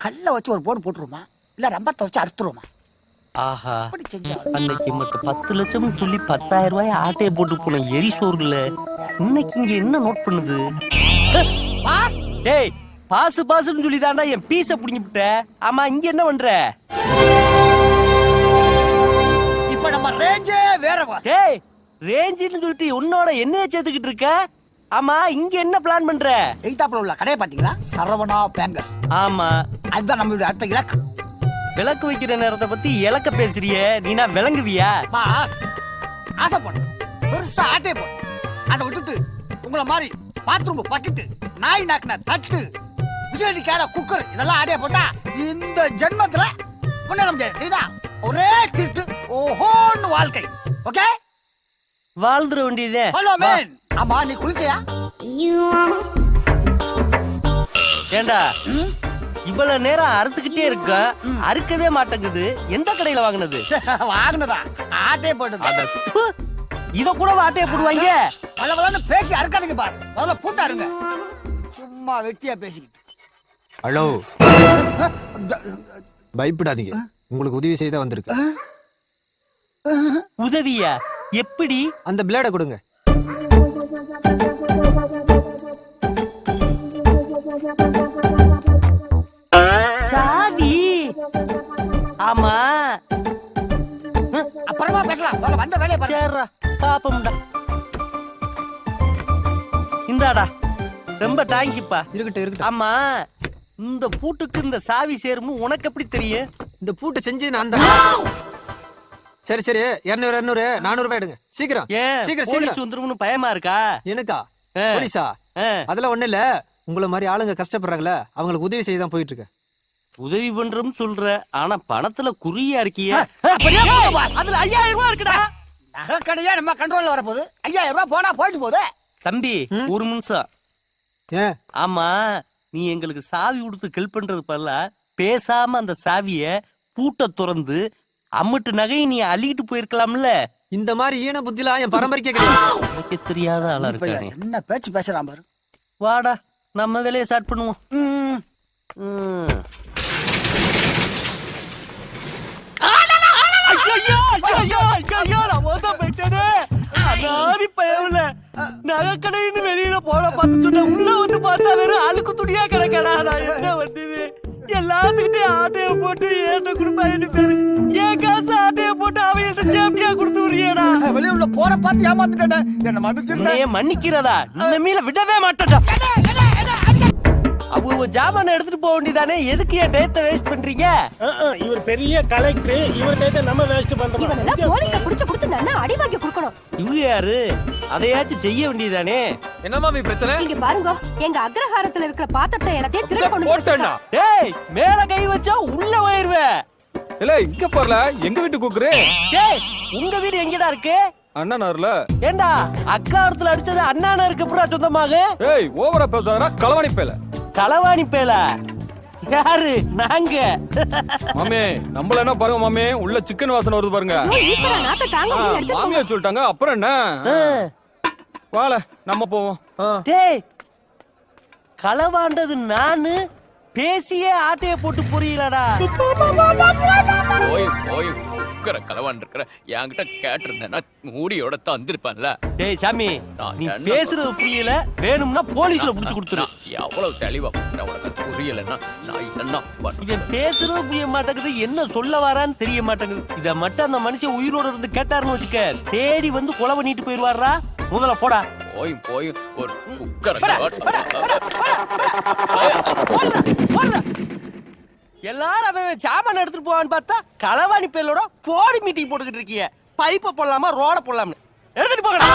கல்ல வச்சு ஒரு போடு போட்டுருமா? இல்ல ரம்பத்தை வச்சு அறுத்துருமா? ஆஹா. அன்னைக்கு மட்டும் பத்து லட்சம் சொல்லி பத்தாயிரம் ரூபாய் ஆட்டையை போட்டு போன எரி சோறுல இன்னைக்கு இங்க என்ன நோட் பண்ணுது? டேய் பாசு பாசுன்னு சொல்லி தாண்டா என் பீஸ புடிங்கி விட்ட ஆமா இங்க என்ன பண்ற? இப்ப நம்ம ரேஞ்சே வேற பாஸ் டேய் ரேஞ்சுன்னு சொல்லிட்டு உன்னோட என்னைய சேர்த்துக்கிட்டு இருக்க? ஆமா இங்க என்ன பிளான் பண்ற? எய்தாப்புல உள்ள கடையை பாத்தீங்களா சரவணா பேங்கர்ஸ். ஆமா. அதுதான் நம்மளுடைய அடுத்த இலக்கு. விளக்கு வைக்கிற நேரத்தை பத்தி இலக்க பேசுறியே. நீனா விளங்குவியா? பாஸ் ஆசைப்படும் பெருசா ஆட்டே போடும் அதை விட்டுட்டு உங்களை மாதிரி பாத்ரூம் பக்கெட்டு நாய் நாக்குன தட்டு விசிலடிக்காத குக்கர் இதெல்லாம் ஆடிய போட்டா இந்த ஜென்மத்துல முன்னேற முடியாது. இதுதான் ஒரே திருட்டு ஓஹோன்னு வாழ்க்கை. ஓகே? வாழ்ந்துட வேண்டியதே ஹலோ மேன் ஆமா நீ குளிச்சையா? ஏண்டா? இவ்வளவு நேரம் அறுத்துக்கிட்டே இருக்க அறுக்கவே மாட்டேங்குது. எந்த கடையில வாங்குனது? வாங்கினதா? ஆட்டே ப்பு. இத கூட ஆட்டைய போடுவாங்க. பல பலன்னு பேசி அறுக்காதீங்க பாஸ் முதல்ல பூட்டா இருங்க சும்மா வெட்டியா பேசிக்கிட்டு. ஹலோ. பயப்படாதீங்க. உங்களுக்கு உதவி செய்த வந்திருக்கு. உதவியா? எப்படி? அந்த பிளேடை கொடுங்க. சாவி ஆமா. அப்புறமா பேசலாம். முதல்ல வந்த வேலையை சேர்றா பாப்போம்டா. இந்தாடா ரொம்ப தேங்க்யூப்பா இருக்கட்டும் இருக்கட்டும். ஆமா இந்த பூட்டுக்கு இந்த சாவி சேருமு உனக்கு எப்படி தெரியும்? இந்த பூட்டை செஞ்சு நான் தான் சரி சரி. இருநூறு இருநூறு. நானூறு ரூபாய் எடுங்க. சீக்கிரம். சீக்கிரம், சீக்கிரம். வந்துரும்னு பயமா இருக்கா? எனக்கா? போலீஸா. அதெல்லாம் ஒண்ணு இல்ல. உங்கள மாதிரி ஆளுங்க கஷ்டப்படுறாங்களே அவங்களுக்கு உதவி செய்ய தான் போயிட்டு இருக்கேன் உதவி பண்றோம்னு சொல்ற ஆனா பணத்துல குறியா இருக்கிய? அதுல ஐயாயிரம் ரூபாய் இருக்குடா. நகைக்கடையா நம்ம கண்ட்ரோல்ல வரப்போகுது? ஐயாயிரம் ரூபாய் போனா போயிட்டு போகுது. தம்பி? ஒரு நிமிஷம். ஆமா நீ எங்களுக்கு சாவி கொடுத்து ஹெல்ப் பண்றது பதிலா பேசாம அந்த சாவிய பூட்டை திறந்து அம்மட்டு நகையை நீ அள்ளிக்கிட்டு போயிருக்கலாம்ல. இந்த மாதிரி ஈன புத்திலாம் என் பரம்பரைக்கே கிடையாது. தெரியாத ஆளா இருக்கானே. என்ன பேச்சு பேசுறான் பாரு. வாடா நம்ம வேலையை ஸ்டார்ட் பண்ணுவோம். அனாதி பயவுல. நகைக்கடைன்னு வெளியில போன பார்த்து சொன்ன உள்ள வந்து பார்த்தா வெறும் அழுக்கு துணியா கிடக்கடா. நான் என்ன பண்ணுது எல்லாத்துக்கிட்டையும் ஆட்டைய போட்டு ஏட்ட குடுப்பாயின்னு பேரு என் காசு ஆட்டைய போட்டு அவங்கள்ட்ட சேப்டியா கொடுத்து விடுறியடா? வெளிய உள்ள போற பார்த்து ஏமாத்துட்டேன் என்ன மன்னிச்சிருந்தேன் மன்னிக்கிறதா? இனிமேல விடவே மாட்டேன்டா. அவங்க ஜாமான எடுத்துட்டு போக வேண்டியதானே? எதுக்கு என் டயத்தை வேஸ்ட் பண்றீங்க? இவர் பெரிய கலெக்டர் இவர் கைத்த நம்ம வேஸ்ட் பண்றோம். போலீஸ புடிச்சு கொடுத்து நல்லா அடி வாங்கி கொடுக்கணும். இவங்க யாரு? அதையாச்சும் செய்ய வேண்டியதானே? என்ன மாமி பிரச்சனை? இங்க பாருங்க எங்க அக்ரஹாரத்துல இருக்கிற பாத்திரத்தை எல்லாத்தையும் திருட கொண்டு டேய் மேல கை வச்சா உள்ள போயிருவேன் இல்ல இங்க போறல எங்க வீட்டு கூக்குரு டேய் உங்க வீடு எங்கடா இருக்கு? அண்ணனார்ல. ஏண்டா அக்காரத்துல அடிச்சது அண்ணான இருக்கு அப்புறம் சொந்தமாக? ஏய் ஓவரா பேசாதடா களவாணி பேல. களவாணி பேல. யாரு? நாங்க. மாமே நம்மள என்ன பாருங்க மாமே? உள்ள சிக்கன் வாசனை வருது பாருங்க. மாமியார் சொல்லிட்டாங்க அப்புறம் என்ன? வாழ நம்ம போவோம். டேய் களவாண்டது நானு பேசியே ஆட்டைய போட்டு புரியலடா. போய் போய் உக்கர கலவான் இருக்கிற என்கிட்ட கேட்டிருந்தேன்னா மூடியோட தந்திருப்பேன்ல. டேய் சாமி நீ பேசுறது புரியல. வேணும்னா போலீஸ்ல புடிச்சு கொடுத்துரு. எவ்வளவு தெளிவா உனக்கு புரியலன்னா நான் என்ன இவன் பேசுறது புரிய மாட்டேங்குது என்ன சொல்ல வரான்னு தெரிய மாட்டேங்குது. இத மட்டும் அந்த மனுஷன் உயிரோட இருந்து கேட்டாருன்னு வச்சுக்க தேடி வந்து கொலை பண்ணிட்டு போயிருவாரா முதல்ல போடா. போய் போய் ஒரு எல்லாரும் அவன் சாமான் எடுத்துட்டு போவான்னு பார்த்தா களவாணி பேலோட போடி மீட்டிங் போட்டுக்கிட்டு இருக்கீங்க பைப்பை போடலாமா ரோட போடலாம்னு. எடுத்துட்டு போங்கடா.